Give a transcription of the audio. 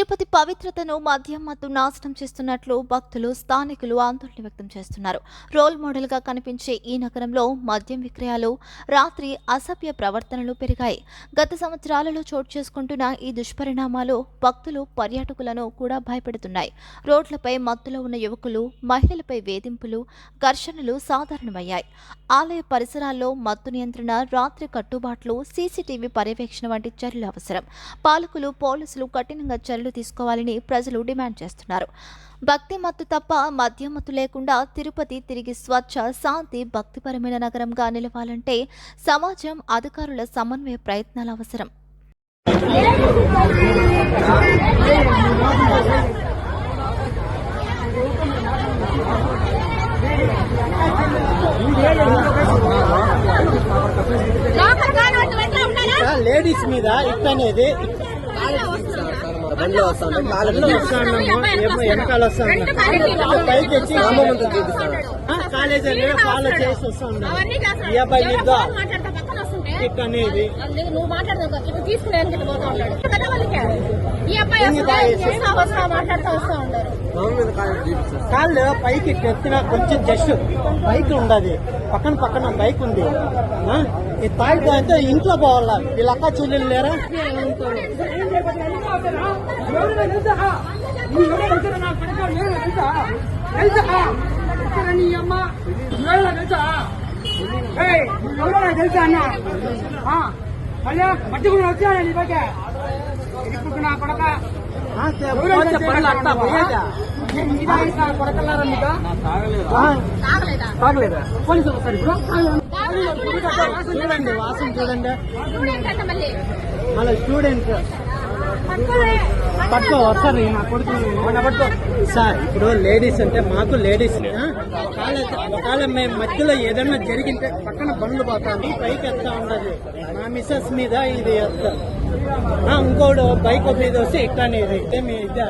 తిరుపతి పవిత్రతను మద్యం మత్తు నాశనం చేస్తున్నట్లు భక్తులు స్థానికులు ఆందోళన వ్యక్తం చేస్తున్నారు. రోల్ మోడల్గా కనిపించే ఈ నగరంలో మద్యం విక్రయాలు రాత్రి అసభ్య ప్రవర్తనలు పెరిగాయి. గత సంవత్సరాలలో చోటు చేసుకుంటున్న ఈ దుష్పరిణామాలు భక్తులు పర్యాటకులను కూడా భయపెడుతున్నాయి. రోడ్లపై మత్తులో ఉన్న యువకులు మహిళలపై వేధింపులు ఘర్షణలు సాధారణమయ్యాయి. ఆలయ పరిసరాల్లో మత్తు నియంత్రణ రాత్రి కట్టుబాట్లు సీసీటీవీ పర్యవేక్షణ వంటి చర్యలు అవసరం. పాలకులు పోలీసులు కఠినంగా చర్యలు తీసుకోవాలని ప్రజలు డిమాండ్ చేస్తున్నారు. భక్తి మత్తు తప్ప మద్యం మత్తు లేకుండా తిరుపతి తిరిగి స్వచ్ఛ శాంతి భక్తిపరమైన నగరంగా నిలవాలంటే సమాజం అధికారుల సమన్వయ ప్రయత్నాలు అవసరం? లేడీస్ మీద ఇట్ అనేది బండిలో వస్తాను. వెనకాల వస్తాను. పైకి వచ్చి కాలేజ్ ఫాలో చేసి వస్తా ఉన్నాను అవన్నీ చేస్తాడు. ఈ అబ్బాయి అనేది అందుకే నువ్వు మాట్లాడదాం కదా, ఇప్పుడు తీసుకునే వెనక్కి పోతా ఉంటాడు. కదా వాళ్ళకి? ఈ అబ్బాయి ఇంకా వస్తుంటే, తాగేసి. వస్తా వస్తా మాట్లాడుతూ వస్తా ఉంటారు మామూలు మీద కాదు చూపిస్తాను కాళ్ళు పైకి ఎత్తిన కొంచెం జస్ట్ బైక్ ఉండదు. పక్కన పక్కన బైక్ ఉంది. ఆ, ఈ తాగితే అయితే ఇంట్లో పోవాలా? వీళ్ళ అక్క చెల్లెలు లేరా? తెలుసా అన్న మళ్ళీ మట్టి కూడా వచ్చాను నీ పక్క ఇప్పుడు నా కొడక ఆ, పోతే పనులు అట్టా పోయేదా? కొడకల్లారా మీకు ఆ, తాగలేదా తాగలేదా పోలీసులు వస్తారు ఇప్పుడు చూడండి వాసన చూడండి స్టూడెంట్ అంట మళ్ళీ మళ్ళీ స్టూడెంట్ పట్టుకోలే. పట్టుకో ఒకసారి కొడుకు సార్ ఇప్పుడు లేడీస్ అంటే మాకు లేడీస్ ఒకవేళ మేము మధ్యలో ఏదైనా జరిగింటే పక్కన బండ్లు పోతాను పైకి ఎత్తా ఉండదు నా మిస్సెస్ మీద ఇది ఎత్తా. ఇంకోడు బైక్ మీద వస్తే ఇట్లానే ఇది. అయితే మీ ఇదే.